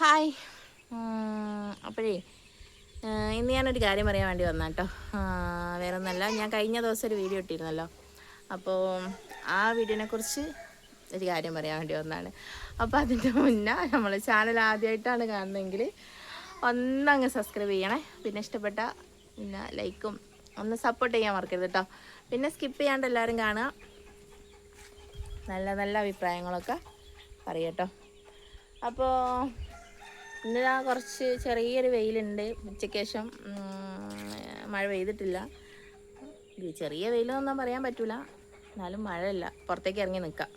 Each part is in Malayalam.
ഹായ്. അപ്പോഴേ ഇന്ന് ഞാനൊരു കാര്യം പറയാൻ വേണ്ടി വന്ന കേട്ടോ വേറെ ഒന്നല്ല ഞാൻ കഴിഞ്ഞ ദിവസം ഒരു വീഡിയോ ഇട്ടിരുന്നല്ലോ. അപ്പോൾ ആ വീഡിയോനെ കുറിച്ച് ഒരു കാര്യം പറയാൻ വേണ്ടി വന്നാണ് അപ്പോൾ അതിന്റെ മുന്നേ നമ്മൾ ചാനൽ ആദ്യമായിട്ടാണ് കാണുന്നതെങ്കിൽ ഒന്നങ്ങ് സബ്സ്ക്രൈബ് ചെയ്യണേ. പിന്നെ ഇഷ്ടപ്പെട്ട പിന്നെ ലൈക്കും ഒന്ന് സപ്പോർട്ട് ചെയ്യാൻ മറക്കരുത് കേട്ടോ പിന്നെ സ്കിപ്പ് ചെയ്യാണ്ട് എല്ലാവരും കാണുക. നല്ല നല്ല അഭിപ്രായങ്ങളൊക്കെ പറയട്ടോ അപ്പോൾ ഇന്ന് ദാ കുറച്ച് ചെറിയൊരു വെയിലുണ്ട്. ഉച്ചയ്ക്ക് ശേഷം മഴ പെയ്തിട്ടില്ല. ചെറിയ വെയിലൊന്നും പറയാൻ പറ്റൂല. എന്നാലും മഴയില്ല. പുറത്തേക്ക് ഇറങ്ങി നിൽക്കാം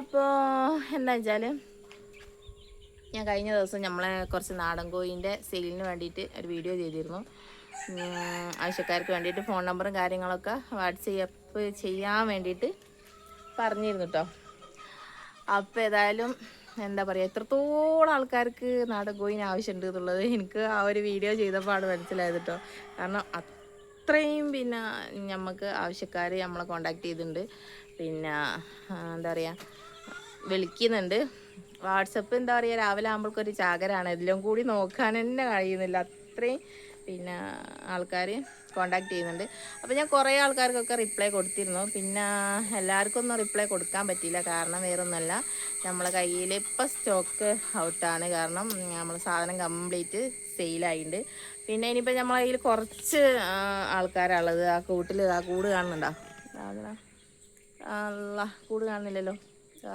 അപ്പോൾ എന്താ വെച്ചാൽ ഞാൻ കഴിഞ്ഞ ദിവസം നമ്മളെ കുറച്ച് നാടൻ കോഴിന്റെ സെയിലിന് വേണ്ടിയിട്ട് ഒരു വീഡിയോ ചെയ്തിരുന്നു. ആവശ്യക്കാർക്ക് വേണ്ടിയിട്ട് ഫോൺ നമ്പറും കാര്യങ്ങളൊക്കെ വാട്സപ്പ് ചെയ്യാൻ വേണ്ടിയിട്ട് പറഞ്ഞിരുന്നു കേട്ടോ അപ്പോൾ ഏതായാലും എന്താ പറയുക എത്രത്തോളം ആൾക്കാർക്ക് നാടൻ കോയിന് ആവശ്യമുണ്ട് എന്നുള്ളത് എനിക്ക് ആ ഒരു വീഡിയോ ചെയ്തപ്പോൾ മനസ്സിലായത് കേട്ടോ കാരണം അത്രയും പിന്നെ നമുക്ക് ആവശ്യക്കാർ നമ്മളെ കോണ്ടാക്ട് ചെയ്തിട്ടുണ്ട് പിന്നെ എന്താ പറയുക വിളിക്കുന്നുണ്ട്. വാട്സപ്പ് എന്താ പറയുക രാവിലെ ആകുമ്പോഴേക്കൊരു ചാകരാണ്. എല്ലാം കൂടി നോക്കാൻ തന്നെ കഴിയുന്നില്ല. അത്രയും പിന്നെ ആൾക്കാർ കോണ്ടാക്ട് ചെയ്യുന്നുണ്ട്. അപ്പോൾ ഞാൻ കുറേ ആൾക്കാർക്കൊക്കെ റിപ്ലൈ കൊടുത്തിരുന്നു. പിന്നെ എല്ലാവർക്കും ഒന്നും റിപ്ലൈ കൊടുക്കാൻ പറ്റിയില്ല. കാരണം വേറൊന്നുമല്ല. നമ്മളെ കയ്യിൽ ഇപ്പം സ്റ്റോക്ക് ഔട്ടാണ് കാരണം നമ്മൾ സാധനം കംപ്ലീറ്റ് സെയിലായിട്ടുണ്ട് പിന്നെ ഇനിയിപ്പോൾ നമ്മളെ കയ്യിൽ കുറച്ച് ആൾക്കാരുള്ളത്. ആ കൂട്ടിൽ ആ കൂട് കാണുന്നുണ്ടോ? അല്ല കൂട് കാണുന്നില്ലല്ലോ.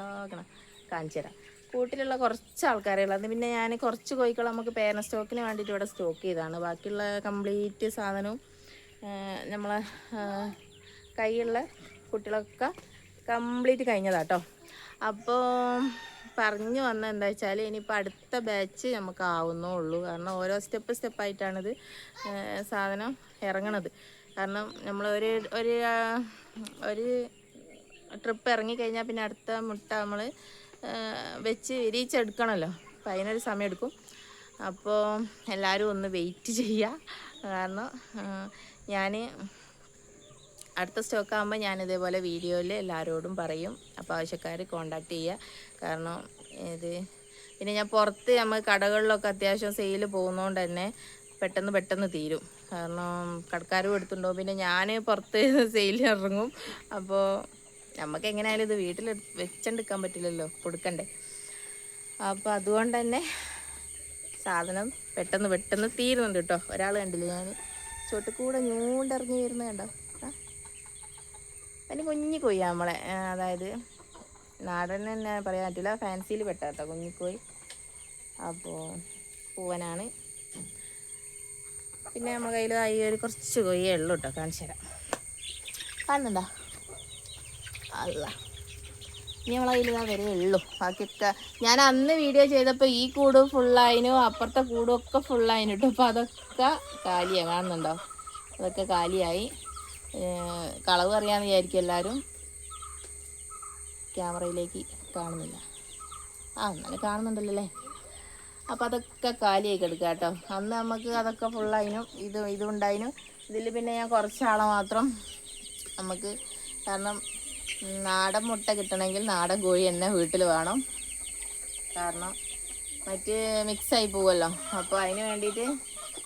ആകണം കാണിച്ചു തരാം. കൂട്ടിലുള്ള കുറച്ച് ആൾക്കാരുള്ളത് പിന്നെ ഞാൻ കുറച്ച് കോഴികൾ നമുക്ക് പേരൻ സ്റ്റോക്കിന് വേണ്ടിയിട്ട് ഇവിടെ സ്റ്റോക്ക് ചെയ്താണ് ബാക്കിയുള്ള കംപ്ലീറ്റ് സാധനവും നമ്മളെ കൈയുള്ള കുട്ടികളൊക്കെ കംപ്ലീറ്റ് കഴിഞ്ഞതാട്ടോ. അപ്പോൾ പറഞ്ഞു വന്ന എന്താ വെച്ചാൽ ഇനിയിപ്പോൾ അടുത്ത ബാച്ച് നമുക്ക് ആവുന്നേ ഉള്ളൂ കാരണം ഓരോ സ്റ്റെപ്പ് സ്റ്റെപ്പായിട്ടാണിത് സാധനം ഇറങ്ങണത്. കാരണം നമ്മൾ ഒരു ഒരു ഒരു ട്രിപ്പ് ഇറങ്ങിക്കഴിഞ്ഞാൽ പിന്നെ അടുത്ത മുട്ട നമ്മൾ വെച്ച് വിരിയിച്ചെടുക്കണമല്ലോ അപ്പം അതിനൊരു സമയം എടുക്കും അപ്പോൾ എല്ലാവരും ഒന്ന് വെയിറ്റ് ചെയ്യുക കാരണം ഞാൻ അടുത്ത സ്റ്റോക്ക് ആകുമ്പോൾ ഞാൻ ഇതേപോലെ വീഡിയോയിൽ എല്ലാവരോടും പറയും. അപ്പോൾ ആവശ്യക്കാർ കോണ്ടാക്ട് ചെയ്യുക കാരണം ഇത് പിന്നെ ഞാൻ പുറത്ത് നമ്മൾ കടകളിലൊക്കെ അത്യാവശ്യം സെയിൽ പോകുന്നതുകൊണ്ട് തന്നെ പെട്ടെന്ന് പെട്ടെന്ന് തീരും. കാരണം കടക്കാരും എടുത്തുണ്ടോ? പിന്നെ ഞാൻ പുറത്ത് സെയിൽ ഇറങ്ങും. അപ്പോൾ നമുക്ക് എങ്ങനെയായാലും ഇത് വീട്ടിൽ വെച്ചെടുക്കാൻ പറ്റില്ലല്ലോ കൊടുക്കണ്ടേ. അപ്പോൾ അതുകൊണ്ട് തന്നെ സാധനം പെട്ടെന്ന് പെട്ടെന്ന് തീരുന്നുണ്ട് കേട്ടോ ഒരാൾ കണ്ടില്ല ഞാൻ ചോട്ട് കൂടെ ഞൂണ്ടിറങ്ങി വരുന്നത് കണ്ടോ? അതിന് കുഞ്ഞി കൊയ്യാ നമ്മളെ അതായത് നാടൻ തന്നെ പറയാൻ പറ്റില്ല ഫാൻസിയിൽ പെട്ട കുഞ്ഞിക്കോയി അപ്പോൾ പൂവനാണ്. പിന്നെ നമ്മുടെ കയ്യിൽ ഈ ഒരു കുറച്ച് കൊയ്യേ ഉള്ളൂ കേട്ടോ കാണിച്ചു തരാം. കാണുന്നുണ്ടോ? അല്ല ഇനി നമ്മളെ കയ്യിൽ ഇതാ വരെ ബാക്കിയൊക്കെ ഞാൻ അന്ന് വീഡിയോ ചെയ്തപ്പോൾ ഈ കൂട് ഫുള്ളായിനും അപ്പുറത്തെ കൂടും ഒക്കെ ഫുള്ളായിനു കേട്ടോ അപ്പോൾ അതൊക്കെ കാലിയാണ് കാണുന്നുണ്ടോ? അതൊക്കെ കാലിയായി. കളവ് അറിയാമെന്ന് വിചാരിക്കും എല്ലാവരും ക്യാമറയിലേക്ക് കാണുന്നില്ല. ആ എന്നാലും കാണുന്നുണ്ടല്ലോ അല്ലേ അപ്പോൾ അതൊക്കെ കാലിയായി കിടക്കുക കേട്ടോ. അന്ന് നമുക്ക് അതൊക്കെ ഫുള്ളായിനും ഇത് ഇതുണ്ടായിനും. ഇതിൽ പിന്നെ ഞാൻ കുറച്ചാളെ മാത്രം നമുക്ക് കാരണം നാടൻ മുട്ട കിട്ടണമെങ്കിൽ നാടൻ കോഴി തന്നെ വീട്ടിൽ വേണം. കാരണം മറ്റ് ആയി പോവുമല്ലോ അപ്പോൾ അതിന് വേണ്ടിയിട്ട്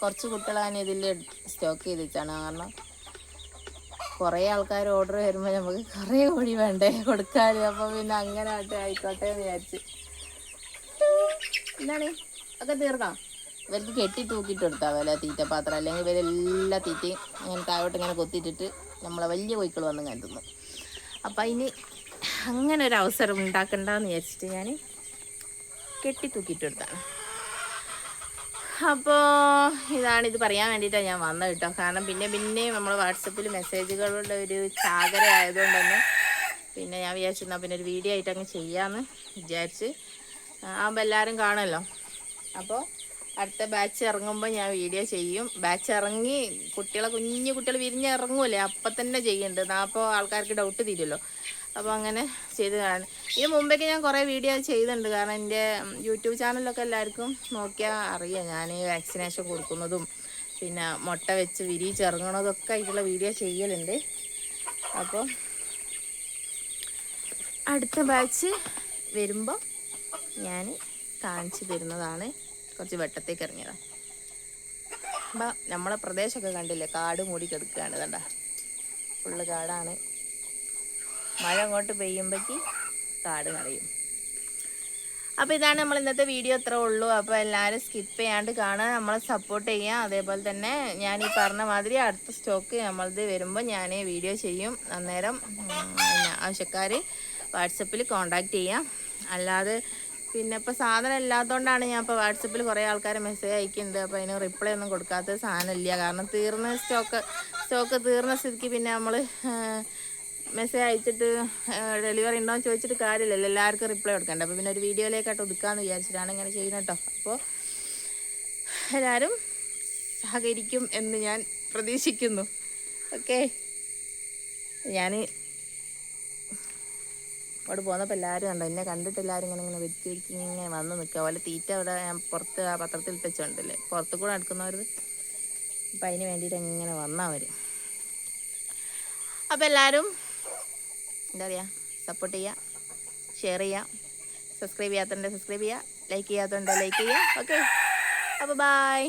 കുറച്ച് കുട്ടികളാണ് ഇതിൽ സ്റ്റോക്ക് ചെയ്ത് വെച്ചാണ് കാരണം കുറേ ആൾക്കാർ ഓർഡർ വരുമ്പോൾ നമുക്ക് കുറേ കോഴി വേണ്ടേ കൊടുക്കാൻ അപ്പോൾ പിന്നെ അങ്ങനെ ആയിക്കോട്ടെ എന്ന് വിചാരിച്ച്. എന്താണ്? ഒക്കെ തീർക്കാം ഇവർക്ക് കെട്ടി തൂക്കിയിട്ട് കൊടുത്താൽ വില തീറ്റപാത്രം. അല്ലെങ്കിൽ ഇവരെല്ലാ തീറ്റയും ഇങ്ങനെ താഴോട്ട് ഇങ്ങനെ കൊത്തിയിട്ടിട്ട് നമ്മളെ വലിയ കോഴിക്കൾ വന്ന് ഇങ്ങനെ തിന്നും അപ്പം അതിന് അങ്ങനെ ഒരു അവസരം ഉണ്ടാക്കണ്ടെന്ന് വിചാരിച്ചിട്ട് ഞാൻ കെട്ടി തൂക്കിയിട്ട് കൊടുത്താണ് അപ്പോൾ ഇതാണ് ഇത് പറയാൻ വേണ്ടിയിട്ടാണ് ഞാൻ വന്നത് കേട്ടോ. കാരണം പിന്നെ പിന്നെ നമ്മൾ വാട്സപ്പിൽ മെസ്സേജുകളുടെ ഒരു ചാകര ആയതുകൊണ്ട് തന്നെ പിന്നെ ഞാൻ വിചാരിച്ചു എന്നാൽ പിന്നെ ഒരു വീഡിയോ ആയിട്ട് അങ്ങ് ചെയ്യാമെന്ന് വിചാരിച്ച് ആകുമ്പോൾ എല്ലാവരും കാണുമല്ലോ. അപ്പോൾ അടുത്ത ബാച്ച് ഇറങ്ങുമ്പോൾ ഞാൻ വീഡിയോ ചെയ്യും. ബാച്ച് ഇറങ്ങി കുട്ടികളെ കുഞ്ഞു കുട്ടികൾ വിരിഞ്ഞ് ഇറങ്ങുമല്ലേ അപ്പം തന്നെ ചെയ്യുന്നുണ്ട് അപ്പോൾ ആൾക്കാർക്ക് ഡൗട്ട് തീരുമല്ലോ അപ്പോൾ അങ്ങനെ ചെയ്ത് കാണും ഇതിന് മുമ്പേക്ക് ഞാൻ കുറേ വീഡിയോ ചെയ്തിട്ടുണ്ട്. കാരണം എന്റെ യൂട്യൂബ് ചാനലിലൊക്കെ എല്ലാവർക്കും നോക്കിയാൽ അറിയാം. ഞാൻ വാക്സിനേഷൻ കൊടുക്കുന്നതും പിന്നെ മുട്ട വെച്ച് വിരിയിച്ചിറങ്ങണതൊക്കെ ആയിട്ടുള്ള വീഡിയോ ചെയ്യലുണ്ട്. അപ്പോൾ അടുത്ത ബാച്ച് വരുമ്പോൾ ഞാൻ കാണിച്ചു തരുന്നതാണ്. കുറച്ച് വെട്ടത്തേക്ക് ഇറങ്ങിയതാണ് അപ്പം നമ്മളെ പ്രദേശമൊക്കെ കണ്ടില്ലേ കാട് മൂടി കിടക്കുകയാണ് കണ്ട? ഫുള്ള് കാടാണ്. മഴ അങ്ങോട്ട് പെയ്യുമ്പോഴേക്ക് കാട് നിറയും. അപ്പോൾ ഇതാണ് നമ്മൾ ഇന്നത്തെ വീഡിയോ അത്ര ഉള്ളൂ. അപ്പോൾ എല്ലാവരും സ്കിപ്പ് ചെയ്യാണ്ട് കാണുക നമ്മളെ സപ്പോർട്ട് ചെയ്യുക. അതേപോലെ തന്നെ ഞാൻ ഈ പറഞ്ഞ മാതിരി അടുത്ത സ്റ്റോക്ക് നമ്മളത് വരുമ്പോൾ ഞാൻ വീഡിയോ ചെയ്യും. അന്നേരം ആവശ്യക്കാർ വാട്സപ്പിൽ കോണ്ടാക്ട് ചെയ്യാം. അല്ലാതെ പിന്നെ ഇപ്പോൾ സാധനം ഇല്ലാത്തതുകൊണ്ടാണ് ഞാൻ ഇപ്പോൾ വാട്സപ്പിൽ കുറേ ആൾക്കാർ മെസ്സേജ് അയക്കുന്നുണ്ട് അപ്പോൾ അതിന് റിപ്ലൈ ഒന്നും കൊടുക്കാത്ത സാധനമില്ല. കാരണം തീർന്ന സ്റ്റോക്ക് സ്റ്റോക്ക് തീർന്ന സ്ഥിതിക്ക് പിന്നെ നമ്മൾ മെസ്സേജ് അയച്ചിട്ട് ഡെലിവറി ഉണ്ടോ എന്ന് ചോദിച്ചിട്ട് കാര്യമില്ലല്ലോ. എല്ലാവർക്കും റിപ്ലൈ കൊടുക്കണ്ട. അപ്പോൾ പിന്നെ ഒരു വീഡിയോയിലേക്കായിട്ട് ഒതുക്കാമെന്ന് വിചാരിച്ചിട്ടാണ് ഇങ്ങനെ ചെയ്യുന്നത് കേട്ടോ അപ്പോൾ എല്ലാവരും സഹകരിക്കും എന്ന് ഞാൻ പ്രതീക്ഷിക്കുന്നു. ഓക്കെ ഞാൻ അവിടെ പോന്നപ്പോൾ എല്ലാവരും കണ്ടോ. എന്നെ കണ്ടിട്ട് എല്ലാവരും ഇങ്ങനെ ഇങ്ങനെ വെച്ച് വെച്ച് ഇങ്ങനെ വന്ന് നിൽക്കുക പോലെ തീറ്റ അവിടെ ഞാൻ പുറത്ത് ആ പത്രത്തിൽ ഇട്ടുണ്ടല്ലേ പുറത്ത് കൂടെ നടക്കുന്നവർ അപ്പം അതിന് വേണ്ടിയിട്ട് ഇങ്ങനെ വന്നവർ അപ്പോൾ എല്ലാവരും എന്താ പറയുക സപ്പോർട്ട് ചെയ്യുക ഷെയർ ചെയ്യുക സബ്സ്ക്രൈബ് ചെയ്യാത്തതുണ്ട് സബ്സ്ക്രൈബ് ചെയ്യുക ലൈക്ക് ചെയ്യാത്തതുണ്ട് ലൈക്ക് ചെയ്യുക ഓക്കെ അപ്പോൾ ബായ്